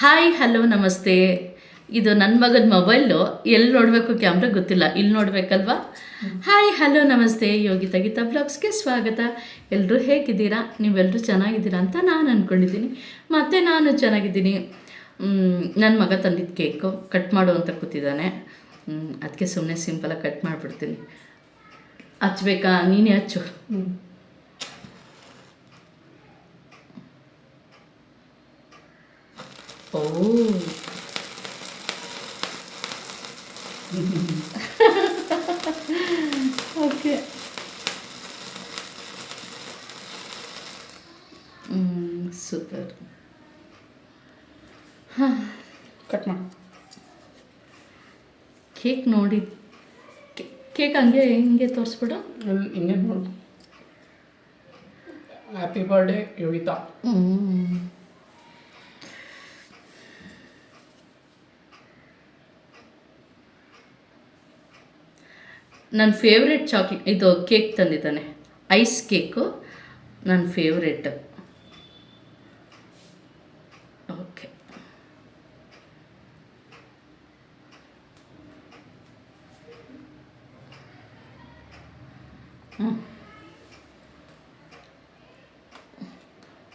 Hi hello ನಮಸ್ತೆ. ಇದು ನನ್ನ ಮಗನ ಮೊಬೈಲು ಎಲ್ಲಿ ನೋಡಬೇಕು ಕ್ಯಾಮ್ರಾ ಗೊತ್ತಿಲ್ಲ. ಇಲ್ಲಿ ನೋಡಬೇಕಲ್ವಾ? ಹಾಯ್ ಹಲೋ ನಮಸ್ತೆ. ಯೋಗಿತಾ ಗೀತಾ ಬ್ಲಾಗ್ಸ್ಗೆ ಸ್ವಾಗತ. ಎಲ್ಲರೂ ಹೇಗಿದ್ದೀರಾ? ನೀವೆಲ್ಲರೂ ಚೆನ್ನಾಗಿದ್ದೀರಾ ಅಂತ ನಾನು ಅಂದ್ಕೊಂಡಿದ್ದೀನಿ ಮತ್ತು ನಾನು ಚೆನ್ನಾಗಿದ್ದೀನಿ. ನನ್ನ ಮಗ ತಂದಿದ್ದ ಕೇಕು ಕಟ್ ಮಾಡು ಅಂತ ಕೂತಿದ್ದಾನೆ. ಅದಕ್ಕೆ ಸುಮ್ಮನೆ ಸಿಂಪಲಾಗಿ ಕಟ್ ಮಾಡಿಬಿಡ್ತೀನಿ. ಹಚ್ಚಬೇಕಾ ನೀನೇ ಹಚ್ಚು. ಓ ಓಕೆ ಸೂಪರ್ ಕಟ್ ಮಾಡಿ ಕೇಕ್ ನೋಡಿ. ಕೇಕ್ ಹಂಗೆ ಹಿಂಗೆ ತೋರಿಸ್ಬಿಡು. ಹಿಂಗೆ ನೋಡು. ಹ್ಯಾಪಿ ಬರ್ಡೇ ಯೋಗಿತಾ ನನ್ನ ಫೇವ್ರೆಟ್ ಚಾಕ್ಲೇಟ್ ಇದು ಕೇಕ್ ತಂದಿದ್ದಾನೆ. ಐಸ್ ಕೇಕು ನನ್ನ ಫೇವ್ರೆಟ್ ಓಕೆ ಹ್ಞೂ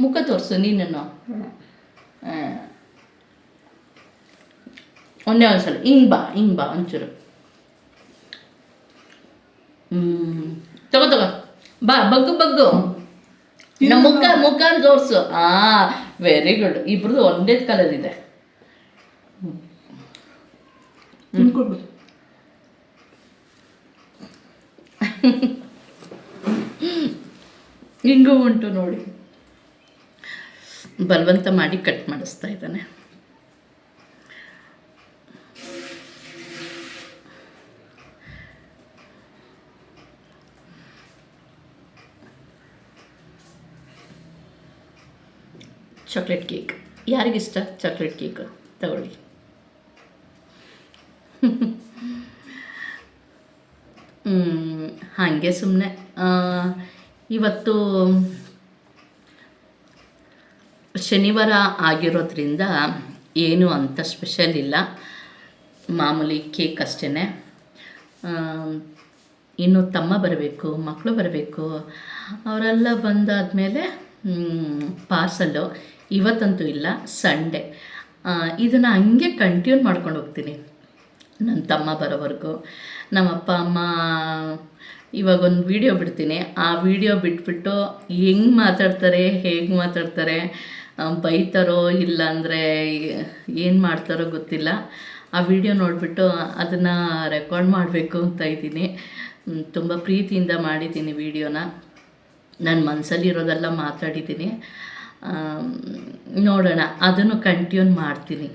ಮುಖ ತೋರಿಸು ನೀನನ್ನು. ಒಂದೇ ಒಂದ್ಸಲ. ಹಿಂಗೆ ಬಾ ಹಿಂಗೆ ಬಾ ಒಂಚೂರು. ತಗೋ ತಗೋ. ಬಾ ಬಗ್ಗು ಬಗ್ಗು. ನಮ್ಮ ಮುಖ ಮುಖ ತೋರಿಸು. ಆ ವೆರಿ ಗುಡ್ ಇಬ್ರದ್ದು ಒಂದೇ ಕಲರ್ ಇದೆ. ಹಿಂಗೂ ಉಂಟು ನೋಡಿ. ಬಲವಂತ ಮಾಡಿ ಕಟ್ ಮಾಡಿಸ್ತಾ ಇದ್ದಾನೆ. ಚಾಕ್ಲೇಟ್ ಕೇಕ್ ಯಾರಿಗಿಷ್ಟ ಚಾಕ್ಲೇಟ್ ಕೇಕ್ ತಗೊಳ್ಳಿ. ಹಾಗೆ ಸುಮ್ಮನೆ ಇವತ್ತು ಶನಿವಾರ ಆಗಿರೋದ್ರಿಂದ ಏನು ಅಂತ ಸ್ಪೆಷಲ್ ಇಲ್ಲ. ಮಾಮೂಲಿ ಕೇಕ್ ಅಷ್ಟೇ ಇನ್ನು ತಮ್ಮ ಬರಬೇಕು ಮಕ್ಕಳು ಬರಬೇಕು, ಅವರೆಲ್ಲ ಬಂದಾದ ಮೇಲೆ ಪಾರ್ಸಲ್ಲು ಇವತ್ತಂತೂ ಇಲ್ಲ ಸಂಡೇ ಇದನ್ನು ಹಂಗೆ ಕಂಟಿನ್ಯೂ ಮಾಡ್ಕೊಂಡು ಹೋಗ್ತೀನಿ. ನನ್ನ ತಮ್ಮ ಬರೋವರೆಗೂ ನಮ್ಮ ಅಪ್ಪ ಅಮ್ಮ, ಇವಾಗ ಒಂದು ವಿಡಿಯೋ ಬಿಡ್ತೀನಿ. ಆ ವಿಡಿಯೋ ಬಿಟ್ಬಿಟ್ಟು ಹೆಂಗೆ ಮಾತಾಡ್ತಾರೆ, ಹೇಗೆ ಮಾತಾಡ್ತಾರೆ ಬೈತಾರೋ ಇಲ್ಲ ಅಂದರೆ ಏನು ಮಾಡ್ತಾರೋ ಗೊತ್ತಿಲ್ಲ. ಆ ವಿಡಿಯೋ ನೋಡಿಬಿಟ್ಟು ಅದನ್ನು ರೆಕಾರ್ಡ್ ಮಾಡಬೇಕು ಅಂತ ಇದ್ದೀನಿ. ತುಂಬ ಪ್ರೀತಿಯಿಂದ ಮಾಡಿದ್ದೀನಿ ವಿಡಿಯೋನ ನನ್ನ ಮನಸ್ಸಲ್ಲಿರೋದೆಲ್ಲ ಮಾತಾಡಿದ್ದೀನಿ. ನೋಡೋಣ. ಅದನ್ನು ಕಂಟಿನ್ಯೂ ಮಾಡ್ತೀನಿ.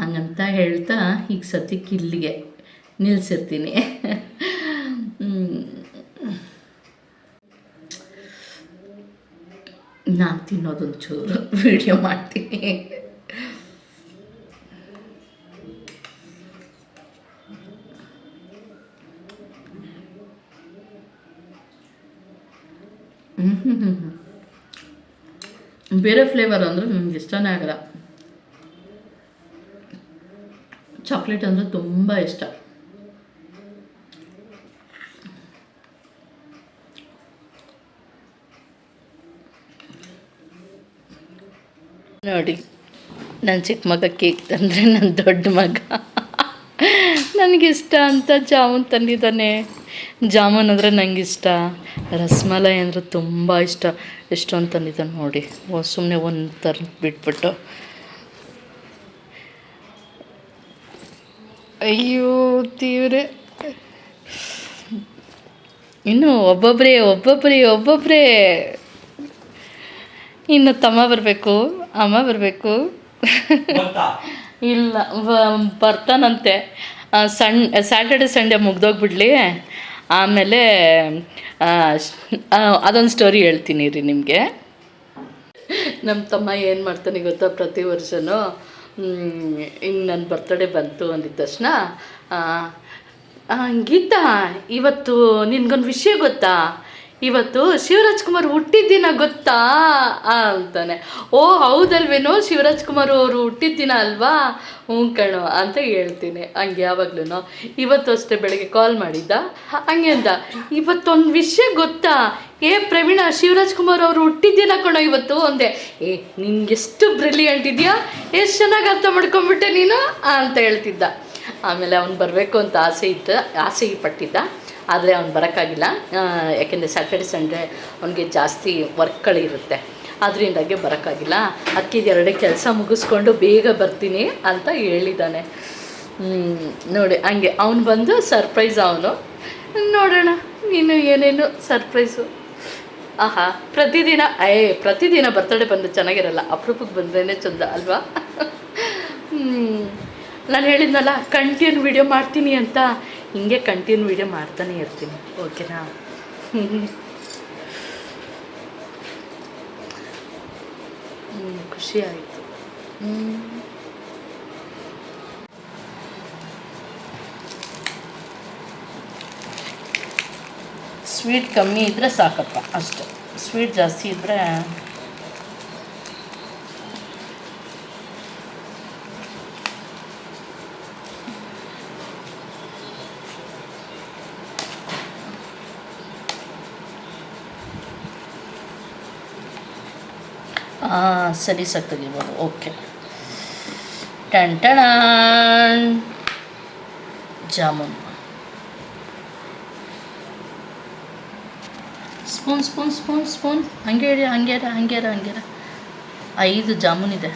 ಹಂಗಂತ ಹೇಳ್ತಾ ಈಗ ಸದ್ಯಕ್ಕೆ ಇಲ್ಲಿಗೆ ನಿಲ್ಲಿಸಿರ್ತೀನಿ ನಾನು ತಿನ್ನೋದೊಂಚೂರು ವಿಡಿಯೋ ಮಾಡ್ತೀನಿ. ಹ್ಞೂ ಹ್ಞೂ ಹ್ಞೂ. ಬೇರೆ ಫ್ಲೇವರ್ ಅಂದರೆ ನನಗೆ ಇಷ್ಟನೇ ಆಗಲ್ಲ. ಚಾಕ್ಲೇಟ್ ಅಂದರೆ ತುಂಬ ಇಷ್ಟ. ನೋಡಿ ನನ್ನ ಚಿಕ್ಕ ಮಗ ಕೇಕ್ ತಂದರೆ ನನ್ನ ದೊಡ್ಡ ಮಗ. ನನಗಿಷ್ಟ ಅಂತ ಜಾಮೂನ್ ತಂದಿದ್ದಾನೆ. ಜಾಮೂನ್ ಅಂದರೆ ನನಗಿಷ್ಟ ರಸ್ಮಲೈ ಅಂದರೆ ತುಂಬ ಇಷ್ಟ. ಎಷ್ಟೊಂದು ತಂದಿದ್ದಾನೆ ನೋಡಿ. ಸುಮ್ಮನೆ ಒಂದು ಥರ ಬಿಟ್ಬಿಟ್ಟು. ಅಯ್ಯೋ ತೀವ್ರೆ ಇನ್ನು ಒಬ್ಬೊಬ್ಬರೇ ಒಬ್ಬೊಬ್ಬರೇ ಒಬ್ಬೊಬ್ಬರೇ ಇನ್ನು ತಮ್ಮ ಬರಬೇಕು ಅಮ್ಮ ಬರಬೇಕು. ಇಲ್ಲ ಬರ್ತಾನಂತೆ. ಸಣ್ ಸ್ಯಾಟರ್ಡೆ ಸಂಡೇ ಮುಗ್ದೋಗ್ಬಿಡ್ಲಿ. ಆಮೇಲೆ ಅದೊಂದು ಸ್ಟೋರಿ ಹೇಳ್ತೀನಿ ರೀ ನಿಮಗೆ. ನಮ್ಮ ತಮ್ಮ ಏನು ಮಾಡ್ತಾನೆ ಗೊತ್ತಾ ಪ್ರತಿ ವರ್ಷವೂ ಹಿಂಗೆ ನನ್ನ ಬರ್ತಡೇ ಬಂತು ಅಂದಿದ್ದ ತಕ್ಷಣ ಗೀತಾ, ಇವತ್ತು ನಿನಗೊಂದು ವಿಷಯ ಗೊತ್ತಾ? ಇವತ್ತು ಶಿವರಾಜ್ ಕುಮಾರ್ ಹುಟ್ಟಿದ ದಿನ ಗೊತ್ತಾ? ಅಂತಾನೆ. ಓ, ಹೌದಲ್ವೇನೋ? ಶಿವರಾಜ್ ಕುಮಾರ್ ಅವರು ಹುಟ್ಟಿದ ದಿನ ಅಲ್ವಾ? ಹ್ಞೂ ಕಣೋ, ಅಂತ ಹೇಳ್ತೀನಿ. ಹಂಗೆ ಯಾವಾಗ್ಲೂ ಇವತ್ತು ಅಷ್ಟೇ ಬೆಳಗ್ಗೆ ಕಾಲ್ ಮಾಡಿದ್ದ. ಹಂಗೆ ಅಂದ. ಇವತ್ತೊಂದು ವಿಷಯ ಗೊತ್ತಾ? ಏ, ಪ್ರವೀಣ ಶಿವರಾಜ್ ಕುಮಾರ್ ಅವರು ಹುಟ್ಟಿದ ದಿನ ಕಣೋ ಇವತ್ತು? ಅಂದೆ. ಏ ನಿಂಗೆಷ್ಟು ಬ್ರಿಲಿಯಂಟ್ ಇದೆಯಾ? ಎಷ್ಟು ಚೆನ್ನಾಗಿ ಅರ್ಥ ಮಾಡ್ಕೊಂಬಿಟ್ಟೆ ನೀನು? ಅಂತ ಹೇಳ್ತಿದ್ದ. ಆಮೇಲೆ ಅವ್ನು ಬರಬೇಕು ಅಂತ ಆಸೆ ಇತ್ತು ಆಸೆಗೆ ಪಟ್ಟಿದ್ದ ಆದರೆ ಅವ್ನು ಬರೋಕ್ಕಾಗಿಲ್ಲ. ಯಾಕೆಂದರೆ ಸ್ಯಾಟರ್ಡೆ ಸಂಡೇ ಅವನಿಗೆ ಜಾಸ್ತಿ ವರ್ಕ್ಗಳಿರುತ್ತೆ ಅದರಿಂದಾಗಿ ಬರೋಕ್ಕಾಗಿಲ್ಲ. ಅಕ್ಕಿದ ಎರಡೇ ಕೆಲಸ ಮುಗಿಸ್ಕೊಂಡು ಬೇಗ ಬರ್ತೀನಿ ಅಂತ ಹೇಳಿದ್ದಾನೆ ನೋಡಿ, ಹಂಗೆ ಅವನು ಬಂದು ಸರ್ಪ್ರೈಸ್ ಅವನು. ನೋಡೋಣ ನೀನು ಏನೇನು ಸರ್ಪ್ರೈಸು ಆಹಾ, ಪ್ರತಿದಿನ, ಏ, ಪ್ರತಿದಿನ ಬರ್ತಡೇ ಬಂದು ಚೆನ್ನಾಗಿರಲ್ಲ. ಅಪರೂಪಕ್ಕೆ ಬಂದ್ರೇ ಚಂದ ಅಲ್ವಾ? ನಾನು ಹೇಳಿದ್ನಲ್ಲ ಕಂಟಿನ್ಯೂ ವಿಡಿಯೋ ಮಾಡ್ತೀನಿ ಅಂತ. ಹಿಂಗೆ ಕಂಟಿನ್ಯೂ ವಿಡಿಯೋ ಮಾಡ್ತಾನೆ ಇರ್ತೀನಿ. ಓಕೆನಾ? ಖುಷಿ ಆಯಿತು. ಸ್ವೀಟ್ ಕಮ್ಮಿ ಇದ್ದರೆ ಸಾಕಪ್ಪ, ಅಷ್ಟೆ. ಸ್ವೀಟ್ ಜಾಸ್ತಿ ಇದ್ದರೆ ಸರಿ ಸಾಕು ತೆಗಿಬೋದು. ಓಕೆ. ಟಣ ಟಣ jamun. Spoon spoon spoon spoon. ಹಂಗೆ ಹೇಳಿ ಹಂಗೇರ ಹಂಗೇರ ಹಂಗೇರ ಐದು ಜಾಮೂನ್ ಇದೆ.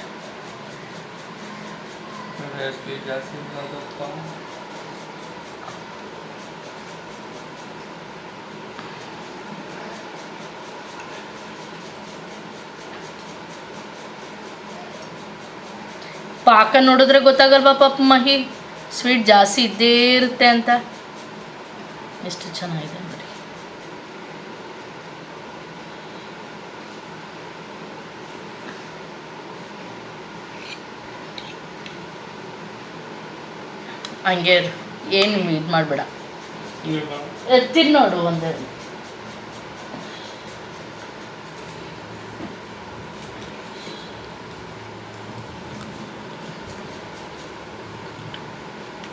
ಪಾಕ ನೋಡಿದ್ರೆ ಗೊತ್ತಾಗಲ್ವಾ ಪಾಪ ಮಹಿ? ಸ್ವೀಟ್ ಜಾಸ್ತಿ ಇದ್ದೇ ಇರುತ್ತೆ ಅಂತ. ಎಷ್ಟು ಚೆನ್ನಾಗಿದೆ ನೋಡಿ. ಹಂಗೆ. ಏನು ಇದು ಮಾಡಬೇಡ. ಎತ್ತಿನ ನೋಡು ಒಂದು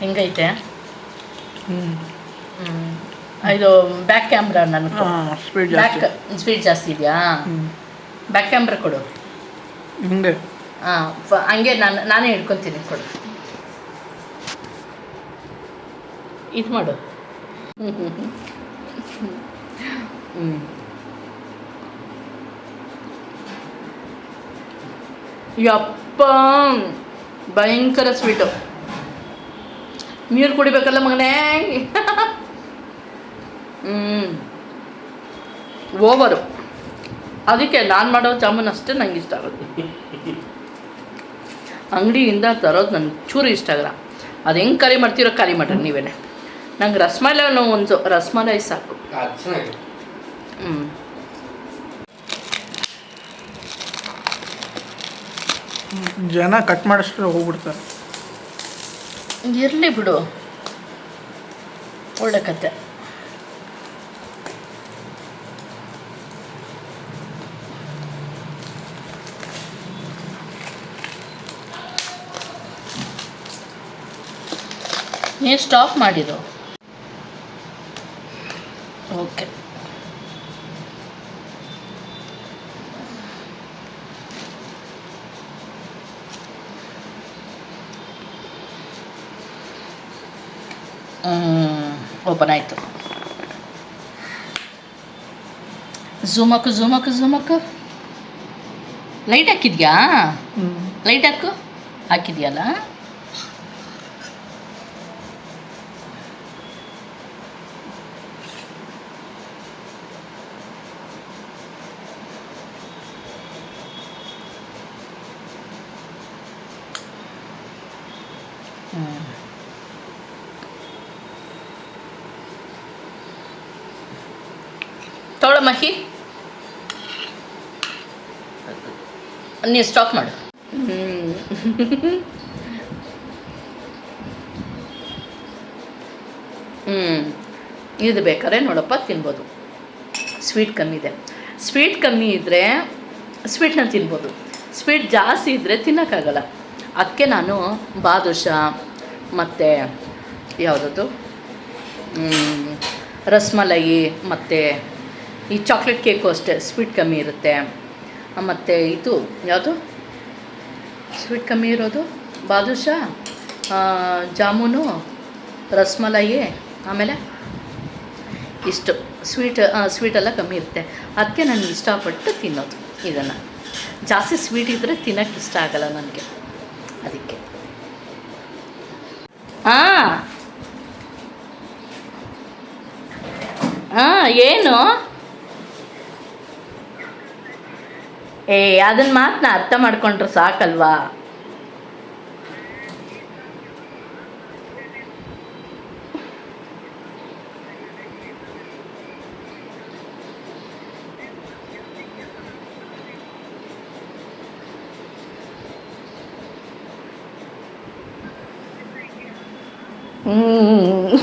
ಹೆಂಗೈತೆ? ಹ್ಞೂ ಹ್ಮ್. ಇದು ಬ್ಯಾಕ್ ಕ್ಯಾಮ್ರಾ ನನ್ನ ಸ್ಪೀಡ್ ಬ್ಯಾಕ್ ಸ್ಪೀಡ್ ಜಾಸ್ತಿ. ಇದೆಯಾ? ಹ್ಞೂ ಬ್ಯಾಕ್ ಕ್ಯಾಮ್ರಾ ಕೊಡು. ಹಿಂಗೆ. ಹಾಂ ಹಂಗೆ ನಾನು ನಾನೇ ಹಿಡ್ಕೊತೀನಿ ಕೊಡು. ಇದು ಮಾಡು. ಹ್ಞೂ ಯಪ್ಪ ಭಯಂಕರ ಸ್ವೀಟು ನೀರು ಕುಡಿಬೇಕಲ್ಲ ಮಗನೇ? ಹ್ಞೂ ಓವರು. ಅದಕ್ಕೆ ನಾನು ಮಾಡೋ ಜಾಮೂನ್ ಅಷ್ಟೇ ನಂಗೆ ಇಷ್ಟ ಆಗುತ್ತೆ. ಅಂಗಡಿಯಿಂದ ತರೋದು ನಂಗೆ ಚೂರು ಇಷ್ಟ ಆಗಲ್ಲ ಅದು ಹೆಂಗೆ ಕರಿ ಮಾಡ್ತೀರೋ ಕರಿ ಮಾಡ್ರಿ ನೀವೇನೆ. ನಂಗೆ ರಸ್ಮಲೈ ಒಂದು ರಸ್ಮಲೈ ಸಾಕು. ಹ್ಞೂ ಜನ ಕಟ್ ಮಾಡಿಸ್ರೆ ಹೋಗ್ಬಿಡ್ತಾರೆ. ಇರಲಿ ಬಿಡು. ಒಳ್ಳೆ ಕತೆ. ನೀವು ಸ್ಟಾಪ್ ಮಾಡಿರು ಓಕೆ ಓಪನ್ ಆಯಿತು. ಝೂಮಕ್ಕು ಝೂಮಕ್ಕು ಝೂಮಕ್ಕು ಲೈಟ್ ಹಾಕಿದ್ಯಾ? ಲೈಟ್ ಹಾಕು? ಹಾಕಿದ್ಯಲ್ಲ? ತಗೊಳ ಮಹಿ. ನೀವು ಸ್ಟಾಪ್ ಮಾಡು. ಹ್ಞೂ ಇದು ಬೇಕಾದ್ರೆ ನೋಡಪ್ಪ, ತಿನ್ಬೋದು. ಸ್ವೀಟ್ ಕಮ್ಮಿ ಇದೆ. ಸ್ವೀಟ್ ಕಮ್ಮಿ ಇದ್ದರೆ ಸ್ವೀಟ್ನ ತಿನ್ಬೋದು. ಸ್ವೀಟ್ ಜಾಸ್ತಿ ಇದ್ದರೆ ತಿನ್ನೋಕ್ಕಾಗಲ್ಲ. ಅದಕ್ಕೆ ನಾನು ಬಾದುಷ, ಮತ್ತು ಯಾವುದದು? ರಸ್ಮಲೈ, ಮತ್ತು ಈ ಚಾಕ್ಲೇಟ್ ಕೇಕು ಅಷ್ಟೇ ಸ್ವೀಟ್ ಕಮ್ಮಿ ಇರುತ್ತೆ. ಮತ್ತು ಇದು, ಯಾವುದು? ಸ್ವೀಟ್ ಕಮ್ಮಿ ಇರೋದು? ಬಾದುಷಾ? ಜಾಮೂನು, ರಸ್ಮಲಾಯಿ, ಆಮೇಲೆ ಇಷ್ಟು. ಸ್ವೀಟ್ ಸ್ವೀಟೆಲ್ಲ ಕಮ್ಮಿ ಇರುತ್ತೆ. ಅದಕ್ಕೆ ನಾನು ಇಷ್ಟಪಟ್ಟು ತಿನ್ನೋದು ಇದನ್ನು. ಜಾಸ್ತಿ ಸ್ವೀಟ್ ಇದ್ದರೆ ತಿನ್ನೋಕ್ಕೆ ಇಷ್ಟ ಆಗಲ್ಲ ನನಗೆ. ಅದಕ್ಕೆ. ಹಾಂ ಹಾಂ ಏನು? ಏ ಅದನ್ನ ಮಾತನ್ನ ಅರ್ಥ ಮಾಡ್ಕೊಂಡ್ರೆ ಸಾಕಲ್ವಾ? ಹ್ಮ್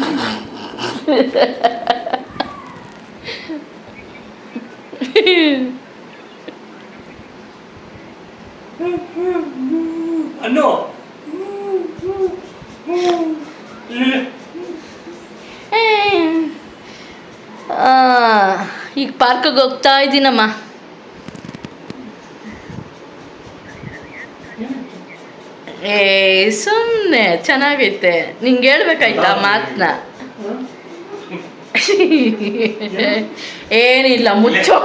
ಅನ್ನು ಆ, ಈಗ ಪಾರ್ಕಿಗೆ ಹೋಗ್ತಾ ಇದ್ದೀನಮ್ಮ ಏ ಸುಮ್ಮನೆ ಚೆನ್ನಾಗೈತೆ. ನಿಂಗೆ ಹೇಳ್ಬೇಕಾಯ್ತಾ ಮಾತನ್ನ ಏನಿಲ್ಲ, ಮುಚ್ಚೋ.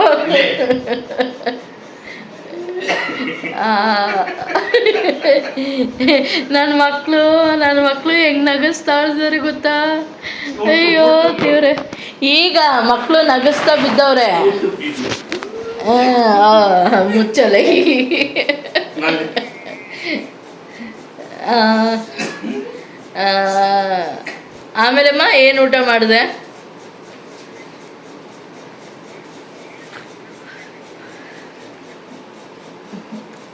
ನನ್ನ ಮಕ್ಕಳು ನನ್ನ ಮಕ್ಕಳು ಹೆಂಗೆ ನಗಿಸ್ತಾ ಇದ್ದಾರೆ ಗೊತ್ತಾ? ದೇವ್ರೆ ಈಗ ಮಕ್ಕಳು ನಗಿಸ್ತಾ ಬಿದ್ದವ್ರೆ. ಮುಚ್ಚಲೆ. ಆಮೇಲೆಮ್ಮ ಏನು ಊಟ ಮಾಡಿದೆ?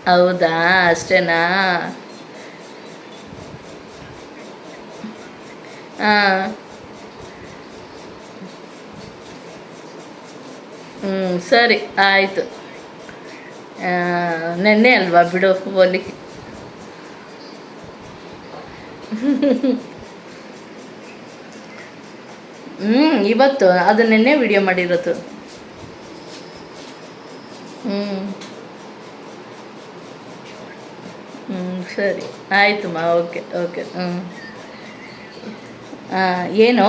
ಹೌದಾ ಅಷ್ಟೇನಾ? ಹಾಂ ಹ್ಞೂ ಸರಿ, ಆಯಿತು. ನೆನ್ನೆ ಅಲ್ವಾ ಬಿಡು ಹೋಲಿ ಹ್ಞೂ ಇವತ್ತು ಅದು ನೆನ್ನೆ ವಿಡಿಯೋ ಮಾಡಿರೋದು. ಹ್ಞೂ ಹ್ಞೂ ಸರಿ. ಆಯಿತುಮ್ಮ ಓಕೆ ಓಕೆ ಹ್ಞೂ ಏನು?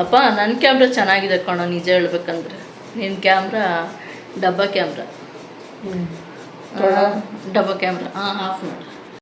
ಅಪ್ಪ ನನ್ನ ಕ್ಯಾಮ್ರಾ ಚೆನ್ನಾಗಿದೆ ಕಣೋ ನಿಜ ಹೇಳ್ಬೇಕಂದ್ರೆ. ನಿನ್ನ ಕ್ಯಾಮ್ರಾ ಡಬ್ಬ ಕ್ಯಾಮ್ರಾ ಡಬ್ಬ ಕ್ಯಾಮ್ರಾ ಹಾಂ ಹಾಫ್ ಮಾಡು